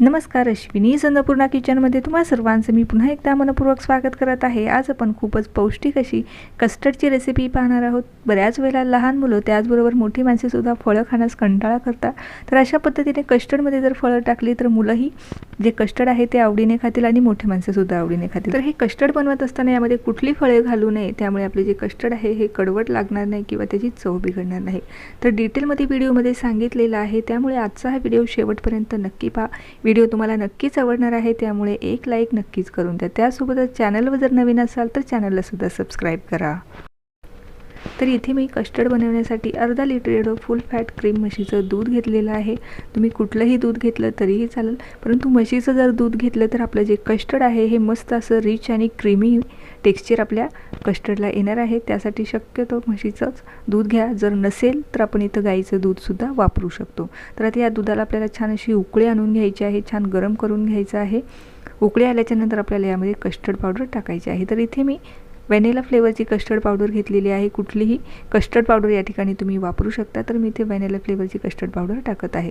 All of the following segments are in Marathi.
नमस्कार अश्विनी. संदपूर्णा किचनमध्ये तुम्हा सर्वांचं मी पुन्हा एकदा मनपूर्वक स्वागत करत आहे. आज आपण खूपच पौष्टिक अशी कस्टर्डची रेसिपी पाहणार आहोत. बऱ्याच वेळेला लहान मुलं त्याचबरोबर मोठी माणसेसुद्धा फळं खाण्यास कंटाळा करतात. तर अशा पद्धतीने कस्टर्डमध्ये जर फळं टाकली तर मुलंही जे कस्टर्ड आहे ते आवडीने खातील आणि मोठे माणसेसुद्धा आवडीने खातील. तर हे कस्टर्ड बनवत असताना यामध्ये कुठली फळे घालू नये त्यामुळे आपले जे कस्टर्ड आहे हे कडवट लागणार नाही किंवा त्याची चव बिघडणार नाही. तर डिटेलमध्ये व्हिडिओमध्ये सांगितलेलं आहे. त्यामुळे आजचा हा व्हिडिओ शेवटपर्यंत नक्की पहा. व्हिडिओ तुम्हाला नक्कीच आवडणार आहे त्यामुळे एक लाईक नक्कीच करून द्या. त्यासोबतच चॅनलवर जर नवीन असाल तर चॅनलला सुद्धा सबस्क्राईब करा. तर इथे मी कस्टर्ड बनवण्यासाठी अर्धा लिटर एवढं फुल फॅट क्रीम म्हशीचं दूध घेतलेलं आहे. तुम्ही कुठलंही दूध घेतलं तरीही चालेल. परंतु म्हशीचं जर दूध घेतलं तर आपलं जे कस्टर्ड आहे हे मस्त असं रिच आणि क्रीमी टेक्स्चर आपल्या कस्टर्डला येणार आहे. त्यासाठी शक्यतो म्हशीचंच दूध घ्या. जर नसेल तर आपण इथं गाईचं दूधसुद्धा वापरू शकतो. तर आता या दुधाला आपल्याला छान अशी उकळी आणून घ्यायची आहे. छान गरम करून घ्यायचं आहे. उकळी आल्याच्यानंतर आपल्याला यामध्ये कस्टर्ड पावडर टाकायची आहे. तर इथे मी व्हॅनिला फ्लेवरची कस्टर्ड पावडर घेतलेली आहे. कुठलीही कस्टर्ड पावडर या ठिकाणी तुम्ही वापरू शकता. तर मी इथे व्हॅनिला फ्लेवरची कस्टर्ड पावडर टाकत आहे.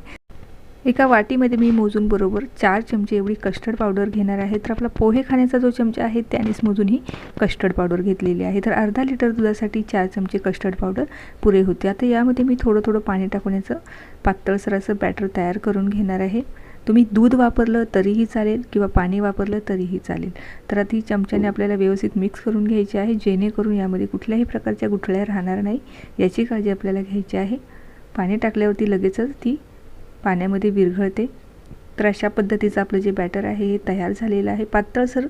एका वाटीमध्ये मी मोजून बरोबर चार चमचे एवढी कस्टर्ड पावडर घेणार आहे. तर आपला पोहे खाण्याचा जो चमचा आहे त्यानेच मोजून ही कस्टर्ड पावडर घेतलेली आहे. तर अर्धा लिटर दुधासाठी चार चमचे कस्टर्ड पावडर पुरे होते. आता यामध्ये मी थोडं थोडं पाणी टाकून पातळसर असं बॅटर तयार करून घेणार आहे. तुम्ही दूध वापरलं तरीही चालेल किंवा पाणी वापरलं तरीही चालेल. तर आता ही चमच्याने आपल्याला व्यवस्थित मिक्स करून घ्यायची आहे. जेणेकरून यामध्ये कुठल्याही प्रकारच्या गुठळ्या राहणार नाही. याची काळजी आपल्याला घ्यायची आहे. पाणी टाकल्यावरती लगेचच ती पाण्यामध्ये विरघळते. तर अशा पद्धतीचं आपलं जे बॅटर आहे हे तयार झालेलं आहे. पातळसर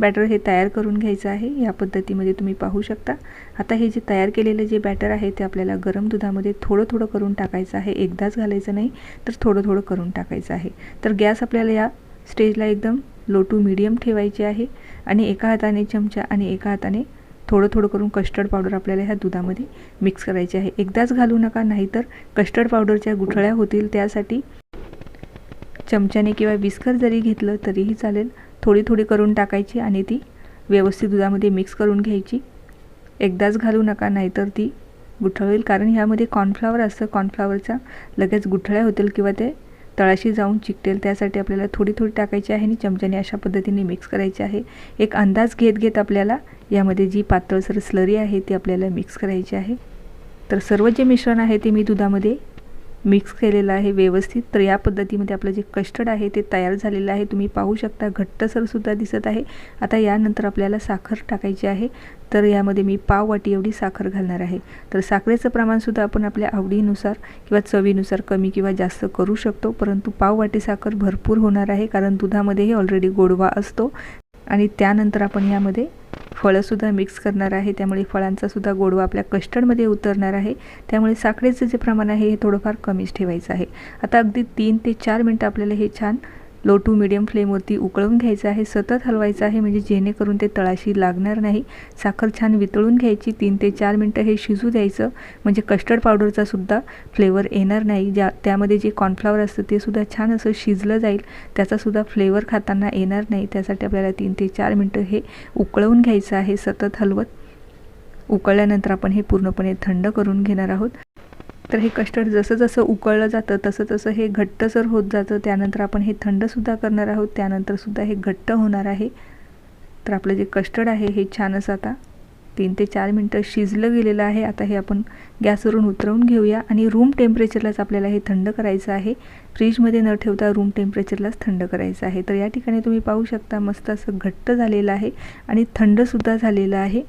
बॅटर हे तयार करून घ्यायचं आहे. या पद्धतीमध्ये तुम्ही पाहू शकता. आता हे जे तयार केलेलं जे बॅटर आहे ते आपल्याला गरम दुधामध्ये थोडं थोडं करून टाकायचं आहे. एकदाच घालायचं नाही तर थोडं थोडं करून टाकायचं आहे. तर गॅस आपल्याला या स्टेजला एकदम लो टू मीडियम ठेवायची आहे आणि एका हाताने चमचा आणि एका हाताने थोडं थोडं करून कस्टर्ड पावडर आपल्याला ह्या दुधामध्ये मिक्स करायची आहे. एकदाच घालू नका नाहीतर कस्टर्ड पावडरच्या गुठळ्या होतील. त्यासाठी चमच्याने किंवा विस्कर जरी घेतलं तरीही चालेल. थोडी थोडी करून टाकायची आणि ती व्यवस्थित दुधामध्ये मिक्स करून घ्यायची. एकदाच घालू नका नाहीतर ती गुठळेल. होईल कारण ह्यामध्ये कॉर्नफ्लावर असतं. कॉर्नफ्लावरचा लगेच गुठळ्या होतील किंवा ते तळाशी जाऊन चिकटेल. त्यासाठी आपल्याला थोडी थोडी टाकायची आहे आणि चमच्याने अशा पद्धतीने मिक्स करायची आहे. एक अंदाज घेत घेत आपल्याला यामध्ये जी पातळसर स्लरी आहे ती आपल्याला मिक्स करायची आहे. तर सर्व जे मिश्रण आहे ते मी दुधामध्ये मिक्स केलेलं आहे व्यवस्थित. तर या पद्धतीमध्ये आपलं जे कस्टर्ड आहे ते तयार झालेलं आहे. तुम्ही पाहू शकता घट्टसरसुद्धा दिसत आहे. आता यानंतर आपल्याला साखर टाकायची आहे. तर यामध्ये मी पाव वाटी एवढी साखर घालणार आहे. तर साखरेचं प्रमाणसुद्धा आपण आपल्या आवडीनुसार किंवा चवीनुसार कमी किंवा जास्त करू शकतो. परंतु पाव वाटी साखर भरपूर होणार आहे. कारण दुधामध्येही ऑलरेडी गोडवा असतो. आणि त्यानंतर आपण यामध्ये फळंसुद्धा मिक्स करणार आहे. त्यामुळे फळांचासुद्धा गोडवा आपल्या कस्टर्डमध्ये उतरणार आहे. त्यामुळे साखरेचं जे प्रमाण आहे हे थोडंफार कमीच ठेवायचं आहे. आता अगदी तीन ते चार मिनटं आपल्याला हे छान लो टू मिडियम फ्लेमवरती उकळून घ्यायचं आहे. सतत हलवायचं आहे म्हणजे जेणेकरून ते तळाशी लागणार नाही. साखर छान वितळून घ्यायची. तीन ते चार मिनटं हे शिजू द्यायचं. म्हणजे कस्टर्ड पावडरचा सुद्धा फ्लेवर येणार नाही. ज्या त्यामध्ये जे कॉर्नफ्लावर असतं ते सुद्धा छान असं शिजलं जाईल. त्याचासुद्धा फ्लेवर खाताना येणार नाही. त्यासाठी आपल्याला तीन ते चार मिनटं हे उकळवून घ्यायचं आहे. सतत हलवत उकळल्यानंतर आपण हे पूर्णपणे थंड करून घेणार आहोत. तर हे कस्टर्ड जसं जसं उकळलं जातं तसं तसं हे घट्टसर होत जातं. त्यानंतर आपण हे थंडसुद्धा करणार आहोत. त्यानंतरसुद्धा हे घट्ट होणार आहे. तर आपलं जे कस्टर्ड आहे हे छान असं आता तीन ते चार मिनटं शिजलं गेलेलं आहे. आता हे आपण गॅसवरून उतरवून घेऊया. आणि रूम टेम्परेचरलाच आपल्याला हे थंड करायचं आहे. फ्रीजमध्ये न ठेवता रूम टेम्परेचरलाच थंड करायचं आहे. तर या ठिकाणी तुम्ही पाहू शकता मस्त असं घट्ट झालेलं आहे. आणि थंडसुद्धा झालेलं आहे.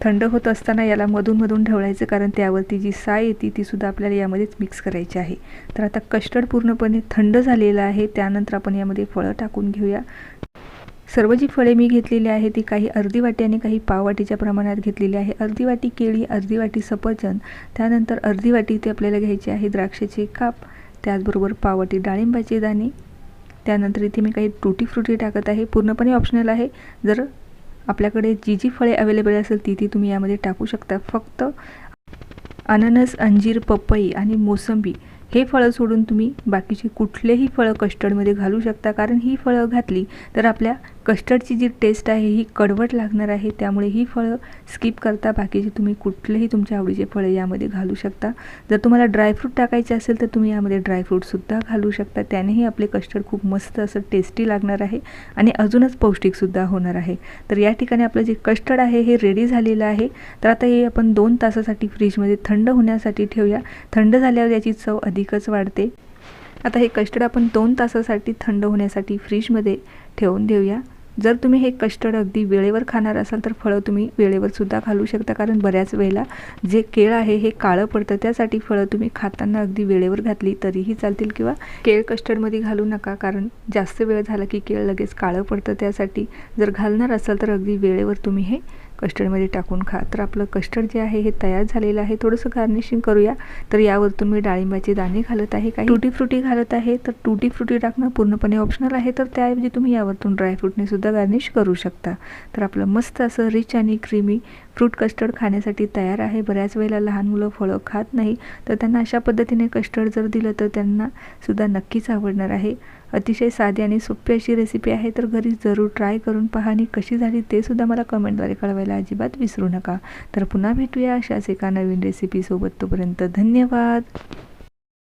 थंड होत असताना याला मधूनमधून ढवळायचं कारण त्यावरती जी साय येते तीसुद्धा आपल्याला यामध्येच मिक्स करायची आहे. तर आता कस्टर्ड पूर्णपणे थंड झालेलं आहे. त्यानंतर आपण यामध्ये फळं टाकून घेऊया. सर्व जी फळे मी घेतलेली आहे ती काही अर्धी वाटी आणि काही पाववाटीच्या प्रमाणात घेतलेली आहे. अर्धी वाटी केळी अर्धी वाटी सफरचंद त्यानंतर अर्धी वाटी इथे आपल्याला घ्यायची आहे द्राक्षाचे काप त्याचबरोबर पाववाटी डाळिंबाचे दाणे त्यानंतर इथे मी काही टुटी फ्रुटी टाकत आहे. पूर्णपणे ऑप्शनल आहे. जर आपल्याकडे जी जी फळे अवेलेबल असेल ती ती तुम्ही यामध्ये टाकू शकता. फक्त अननस अंजीर पपई आणि मोसंबी हे फळं सोडून तुम्ही बाकीची कुठलेही फळं कस्टर्डमध्ये घालू शकता. कारण ही फळं घातली तर आपल्या कस्टर्डची जी टेस्ट आहे ही कडवट लागणार आहे. त्यामुळे ही फळं स्किप करता बाकीचे तुम्ही कुठलेही तुमच्या आवडीचे फळं यामध्ये घालू शकता. जर तुम्हाला ड्रायफ्रूट टाकायचे असेल तर तुम्ही यामध्ये ड्रायफ्रूटसुद्धा घालू शकता. त्यानेही आपले कस्टर्ड खूप मस्त असं टेस्टी लागणार आहे आणि अजूनच पौष्टिकसुद्धा होणार आहे. तर या ठिकाणी आपलं जे कस्टर्ड आहे हे रेडी झालेलं आहे. तर आता हे आपण दोन तासासाठी फ्रीजमध्ये थंड होण्यासाठी ठेवूया. थंड झाल्यावर याची चव अधिकच वाढते. आता हे कस्टर्ड आपण दोन तासासाठी थंड होण्यासाठी फ्रीजमध्ये ठेवून देऊया. जर तुम्ही हे कस्टर्ड अगदी वेळेवर खाणार असाल तर फळं तुम्ही वेळेवर सुद्धा घालू शकता कारण बऱ्याच वेळेला जे केळ आहे हे काळं पडतं. त्यासाठी फळं तुम्ही खाताना अगदी वेळेवर घातली तरीही चालतील किंवा केळ कस्टर्डमध्ये घालू नका कारण जास्त वेळ झाला की केळ लगेच काळं पडतं. त्यासाठी जर घालणार असाल तर अगदी वेळेवर तुम्ही हे कस्टर्डमध्ये टाकून खा. तर आपलं कस्टर्ड जे आहे हे तयार झालेलं आहे. थोडंसं गार्निशिंग करूया. तर यावरतून मी डाळिंबाचे दाणे घालत आहे. काही टुटी फ्रुटी घालत आहे. तर टुटी फ्रुटी टाकणं पूर्णपणे ऑप्शनल आहे. तर त्याऐवजी तुम्ही यावरतून ड्रायफ्रूटने सुद्धा गार्निश करू शकता. तर आपलं मस्त असं रिच आणि क्रीमी फ्रूट कस्टर्ड खाण्यासाठी तयार आहे. बऱ्याच वेळेला लहान मुलं फळं खात नाही तर त्यांना अशा पद्धतीने कस्टर्ड जर दिलं तर त्यांना सुद्धा नक्कीच आवडणार आहे. अतिशय साधी आणि सोपी अशी रेसिपी आहे तर घरी जरूर ट्राय करून पहा आणि कशी झाली ते सुद्धा मला कमेंटद्वारे कळवायला अजिबात विसरू नका. तर पुन्हा भेटूया अशाच एका नवीन रेसिपीसोबत तोपर्यंत धन्यवाद!